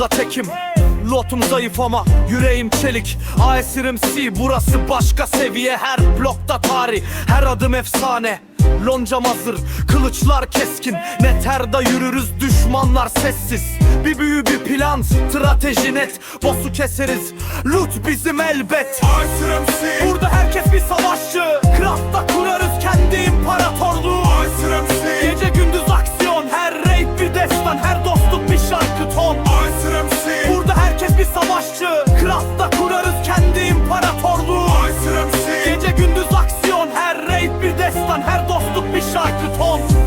Yolumda tekim. Lotum zayıf ama yüreğim çelik. ASRM C burası başka seviye. Her blokta tarih her adım efsane. Loncam hazır kılıçlar keskin. Ne terda yürürüz düşmanlar sessiz. Bir büyü bir plan strateji net. Boss'u keseriz loot bizim elbet. Burada herkes bir savaşçı. Craft'ta kurarız kendi imparatorluğu. Gece gündüz aksiyon Her raid bir destan Her dostluk bir şarkı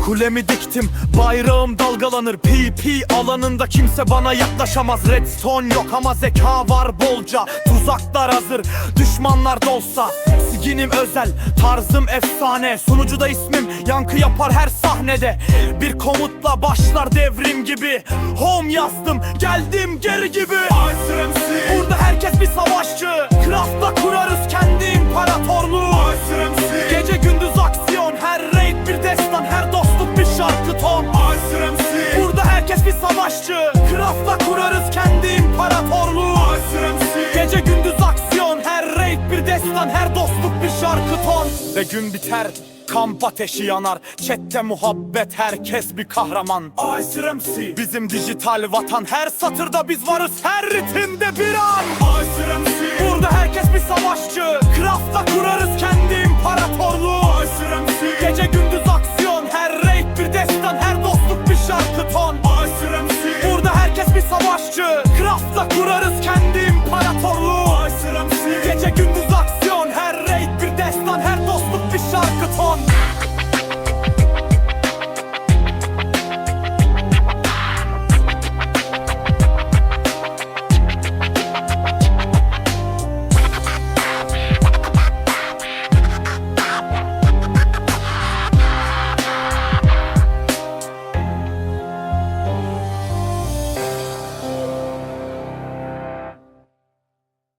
Kulemi diktim? Bayrağım dalgalanır. PP alanında kimse bana yaklaşamaz. Redstone yok ama zeka var bolca. Tuzaklar hazır. Düşmanlar dolsa Skinim özel. Tarzım efsane. Sunucuda ismim. Yankı yapar her sahnede. Bir komutla başlar devrim gibi. Home yazdım. Geldim geri gibi. Burada herkes bir savaşçı herkes bir savaşçı. Craft'la kurarız kendi imparatorluğu. Gece gündüz aksiyon Her raid bir destan Her dostluk bir şarkı ton. Ve gün biter Kamp ateşi yanar. Chatte muhabbet herkes bir kahraman. ICRMC Bizim dijital vatan Her satırda biz varız. Her ritimde bir an lafla kurarız kendi